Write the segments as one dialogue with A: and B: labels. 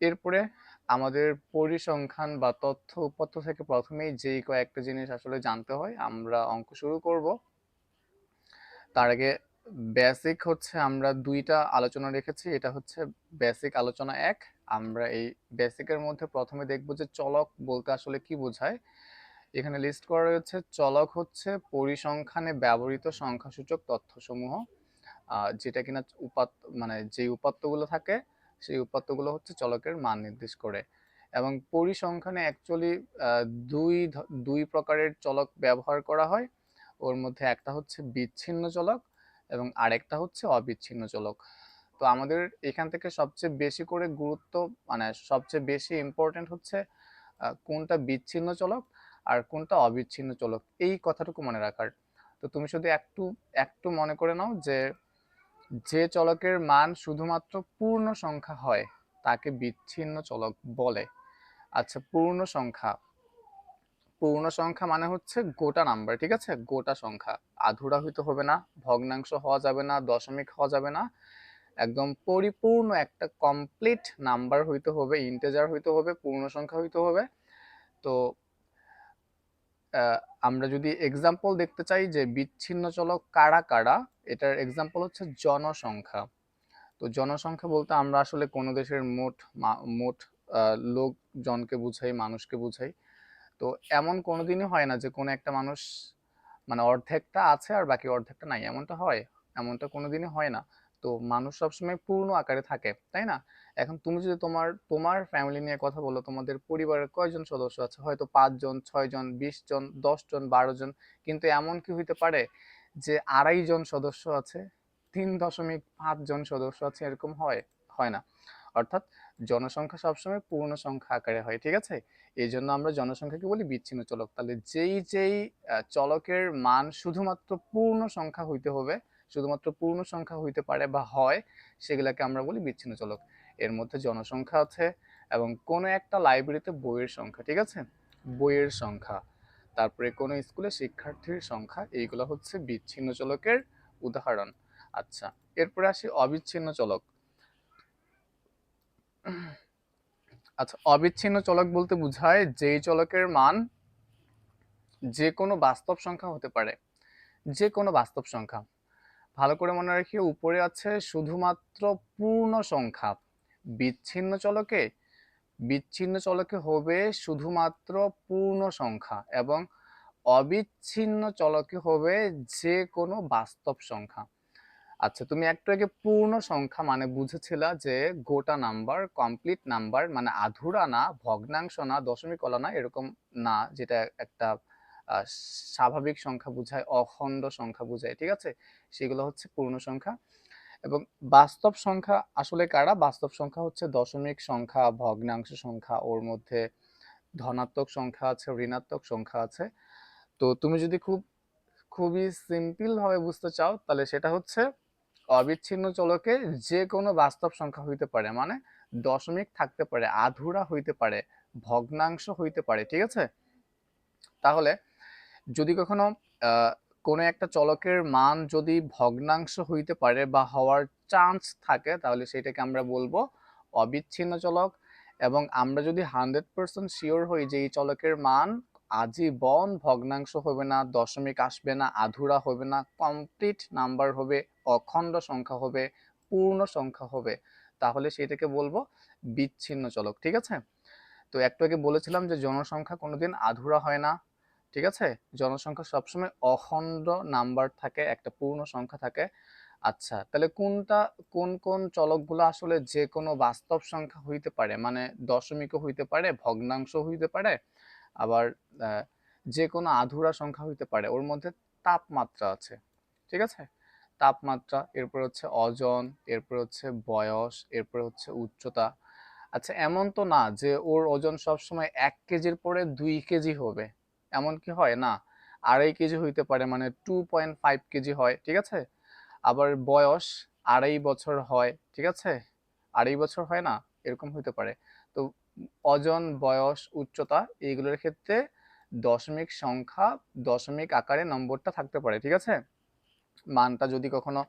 A: এরপরে আমাদের পরিসংখ্যান বা তথ্য উপাত্ত থেকে প্রথমেই যেই কয়েকটা জিনিস আসলে জানতে হয়, আমরা অঙ্ক শুরু করব। তার আগে বেসিক হচ্ছে আমরা দুইটা আলোচনা রেখেছি, এটা হচ্ছে বেসিক আলোচনা এক। আমরা এই বেসিকের মধ্যে প্রথমে দেখব যে চলক বলতে আসলে কি বোঝায়। এখানে লিস্ট করা রয়েছে, চলক হচ্ছে পরিসংখ্যানে ব্যবহৃত সংখ্যাসূচক তথ্যসমূহ যেটা কিনা উপাত্ত মানে যে উপাত্তগুলো থাকে সেই উপাত্তগুলো হচ্ছে চলকের মান নির্দেশ করে। এবং পরিসংখ্যানে অ্যাকচুয়ালি দুই দুই প্রকারের চলক ব্যবহার করা হয়। ওর মধ্যে একটা হচ্ছে বিচ্ছিন্ন চলক এবং আরেকটা হচ্ছে অবিচ্ছিন্ন চলক। তো আমাদের এখান থেকে সবচেয়ে বেশি করে গুরুত্ব মানে সবচেয়ে বেশি ইম্পর্টেন্ট হচ্ছে কোনটা বিচ্ছিন্ন চলক আর কোনটা অবিচ্ছিন্ন চলক। এই কথাটুকু মনে রাখার। তো তুমি শুধু একটু একটু মনে করে নাও যে যে চলকের মান শুধুমাত্র পূর্ণ সংখ্যা হয়, তাকে বিচ্ছিন্ন চলক বলে। আচ্ছা পূর্ণ সংখ্যা। পূর্ণ সংখ্যা মানে হচ্ছে গোটা নাম্বার ঠিক আছে? গোটা সংখ্যা। আধুরা হইতে হবে না, ভগ্নাংশ হওয়া যাবে না, দশমিক হওয়া যাবে না। একদম পরিপূর্ণ একটা কমপ্লিট নাম্বার হইতে হবে ইন্টেজার হইতে হবে, পূর্ণ সংখ্যা হইতে হবে। তো আমরা যদি এক্সাম্পল দেখতে চাই যে বিচ্ছিন্ন চলক কারা কারা এটার এক্সাম্পল হচ্ছে জনসংখ্যা। তো জনসংখ্যা বলতে আমরা আসলে কোনো দেশের মোট মোট লোকজনকে বুঝাই, মানুষকে বুঝাই। তো এমন কোনো দিনই হয় না যে কোনো একটা মানুষ মানে অর্ধেকটা আছে আর বাকি অর্ধেকটা নাই। এমনটা হয়, এমনটা কোনো দিনই হয় না। তো মানুষ সবসময় পূর্ণ আকারে থাকে, তাই না? এখন তুমি যদি তোমার তোমার ফ্যামিলি নিয়ে কথা বলো, তোমাদের পরিবারের কয়জন সদস্য আছে? হয়তো পাঁচজন, ছয়জন বিশ জন দশ জন বারো জন কিন্তু এমন কি হইতে পারে যে আড়াই জন সদস্য আছে, তিন দশমিক পাঁচ জন সদস্য আছে এরকম হয় হয় না। অর্থাৎ জনসংখ্যা সবসময় পূর্ণ সংখ্যা আকারে হয়, ঠিক আছে? এই জন্য আমরা জনসংখ্যাকে বলি বিচ্ছিন্ন চলক। তাহলে যেই যেই চলকের মান শুধুমাত্র পূর্ণ সংখ্যা হইতে হবে, শুধুমাত্র পূর্ণ সংখ্যা হইতে পারে বা হয়, সেগুলাকে আমরা বলি বিচ্ছিন্ন চলক। এর মধ্যে জনসংখ্যা আছে এবং কোনো একটা লাইব্রেরিতে বইয়ের সংখ্যা, ঠিক আছে? বইয়ের সংখ্যা। তারপরে কোনো স্কুলে শিক্ষার্থীর সংখ্যা, এইগুলো হচ্ছে বিচ্ছিন্ন চলকের উদাহরণ। আচ্ছা এরপরে আসি অবিচ্ছিন্ন চলক। আচ্ছা অবিচ্ছিন্ন চলক বলতে বোঝায় যেই চলকের মান যে কোনো বাস্তব সংখ্যা হতে পারে যে কোনো বাস্তব সংখ্যা। ভালো করে মনে রাখি উপরে আছে শুধুমাত্র পূর্ণ সংখ্যা। বিচ্ছিন্ন চলকে বিচ্ছিন্ন চলকে হবে শুধুমাত্র পূর্ণ সংখ্যা এবং অবিচ্ছিন্ন চলকে হবে যে কোনো বাস্তব সংখ্যা। আচ্ছা তুমি একটু আগে পূর্ণ সংখ্যা মানে বুঝেছিলা যে গোটা নাম্বার, কমপ্লিট নাম্বার মানে আধুরা না ভগ্নাংশ না দশমিক কলা না এরকম না যেটা একটা স্বাভাবিক সংখ্যা বোঝায়, অখণ্ড সংখ্যা বোঝায়, ঠিক আছে? সেগুলো হচ্ছে পূর্ণ সংখ্যা। এবং বাস্তব সংখ্যা আসলে কারা? বাস্তব সংখ্যা হচ্ছে দশমিক সংখ্যা, ভগ্নাংশ সংখ্যা, ওর মধ্যে ধনাত্মক সংখ্যা আছে, ঋণাত্মক সংখ্যা আছে। তো তুমি যদি খুব, খুবই সিম্পল ভাবে বুঝতে চাও, তাহলে সেটা হচ্ছে অবিচ্ছিন্ন চলকে যে কোনো বাস্তব সংখ্যা হইতে পারে। মানে দশমিক থাকতে পারে, আধুরা হইতে পারে, ভগ্নাংশ হইতে পারে, ঠিক আছে? তাহলে যদি কখনো কোনো একটা চলকের মান যদি ভগ্নাংশ হইতে পারে বা হওয়ার চান্স থাকে, তাহলে সেটাকে আমরা বলব অবিচ্ছিন্ন চলক। এবং আমরা যদি হান্ড্রেড পার্সেন্ট শিওর হই যে এই চলকের মান আজীবন ভগ্নাংশ হবে না, দশমিক আসবে না, আধুরা হবে না কমপ্লিট নাম্বার হবে, অখণ্ড সংখ্যা হবে, পূর্ণ সংখ্যা হবে, তাহলে সেটাকে বলব বিচ্ছিন্ন চলক, ঠিক আছে? তো একটু আগে বলেছিলাম যে জনসংখ্যা কোনোদিন আধুরা হয় না। ঠিক আছে? জনসংখ্যা সবসময় অখণ্ড নাম্বার থাকে, একটা পূর্ণ সংখ্যা থাকে। আচ্ছা তাহলে কোনটা, কোন কোন চলকগুলো আসলে যে কোনো বাস্তব সংখ্যা হইতে পারে? মানে দশমিকও হইতে পারে ভগ্নাংশ হইতে পারে, আবার যে কোনো আধুরা সংখ্যা হইতে পারে। ওর মধ্যে তাপমাত্রা আছে, ঠিক আছে? তাপমাত্রা, এরপর হচ্ছে ওজন, এরপর হচ্ছে বয়স, এরপর হচ্ছে উচ্চতা। আচ্ছা এমন তো না যে ওর ওজন সবসময় এক কেজির পরে দুই কেজি হবে। এমন কি হয়? না। আড়াই কেজি হইতে পারে মানে টু পয়েন্ট ফাইভ কেজি হয়, ঠিক আছে? আবার বয়স আড়াই বছর হয়, ঠিক আছে? আড়াই বছর হয় না, এরকম হইতে পারে। তো ওজন, বয়স, উচ্চতা এইগুলোর ক্ষেত্রে দশমিক সংখ্যা, দশমিক আকারে নম্বরটা থাকতে পারে, ঠিক আছে? মানটা যদি কখনো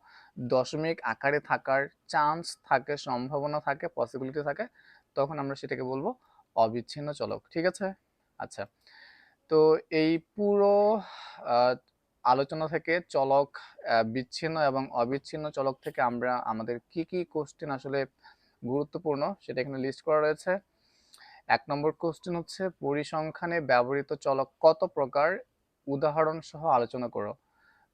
A: দশমিক আকারে থাকার চান্স থাকে, সম্ভাবনা থাকে পসিবিলিটি থাকে, তখন আমরা সেটাকে বলব অবিচ্ছিন্ন চলক, ঠিক আছে? আচ্ছা। তো এই পুরো আলোচনা থেকে চলক বিচ্ছিন্ন এবং অবিচ্ছিন্ন চলক থেকে আমরা, আমাদের কি কি কোশ্চেন আসলে গুরুত্বপূর্ণ সেটা এখানে লিস্ট করা রয়েছে। এক নম্বর কোশ্চেন হচ্ছে পরিসংখ্যানে ব্যবহৃত চলক কত প্রকার? উদাহরণ সহ আলোচনা করো।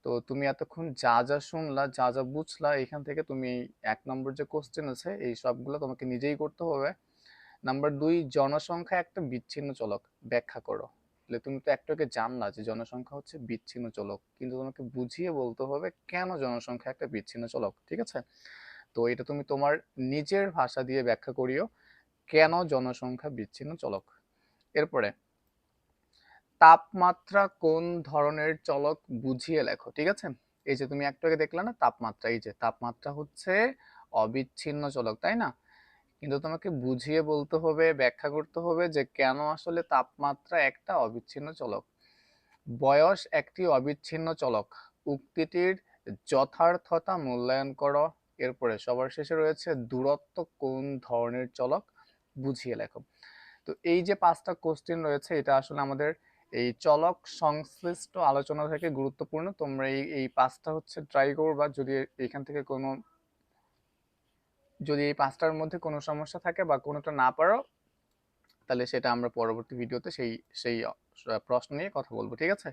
A: তো তুমি এতক্ষণ যা যা শুনলা, যা যা বুঝলা, এখান থেকে তুমি এক নম্বর যে কোশ্চেন আছে, এই সবগুলো তোমাকে নিজেই করতে হবে। নাম্বার দুই, জনসংখ্যা একটা বিচ্ছিন্ন চলক। ব্যাখ্যা করো। তাহলে তুমি তো একটাকে জানলা যে জনসংখ্যা হচ্ছে বিচ্ছিন্ন চলক। কিন্তু তোমাকে বুঝিয়ে বলতে হবে কেন জনসংখ্যা একটা বিচ্ছিন্ন চলক, ঠিক আছে? তো এটা তুমি তোমার নিজের ভাষা দিয়ে ব্যাখ্যা করিও কেন জনসংখ্যা বিচ্ছিন্ন চলক। এরপরে, তাপমাত্রা কোন ধরনের চলক বুঝিয়ে লেখো, ঠিক আছে? এই যে তুমি একটাকে দেখলে না, তাপমাত্রা, এই যে তাপমাত্রা হচ্ছে অবিচ্ছিন্ন চলক, তাই না? কিন্তু তোমাকে বুঝিয়ে বলতে হবে, ব্যাখ্যা করতে হবে যে কেন আসলে তাপমাত্রা একটা অবিচ্ছিন্ন চলক? বয়স একটি অবিচ্ছিন্ন চলক। উক্তিটির যথার্থতা মূল্যায়ন করো। এরপরে সবার শেষে রয়েছে দূরত্ব কোন ধরনের চলক? বুঝিয়ে লেখো। তো এই যে পাঁচটা কোশ্চেন রয়েছে, এটা আসলে আমাদের এই চলক সংশ্লিষ্ট আলোচনা থেকে গুরুত্বপূর্ণ। তোমরা এই এই পাঁচটা হচ্ছে ট্রাই করবা। যদি এখান থেকে কোনো যদি এই পাঁচটার মধ্যে কোনো সমস্যা থাকে বা কোনোটা না পারো, তাহলে সেটা আমরা পরবর্তী ভিডিওতে সেই সেই প্রশ্ন নিয়ে কথা বলব, ঠিক আছে?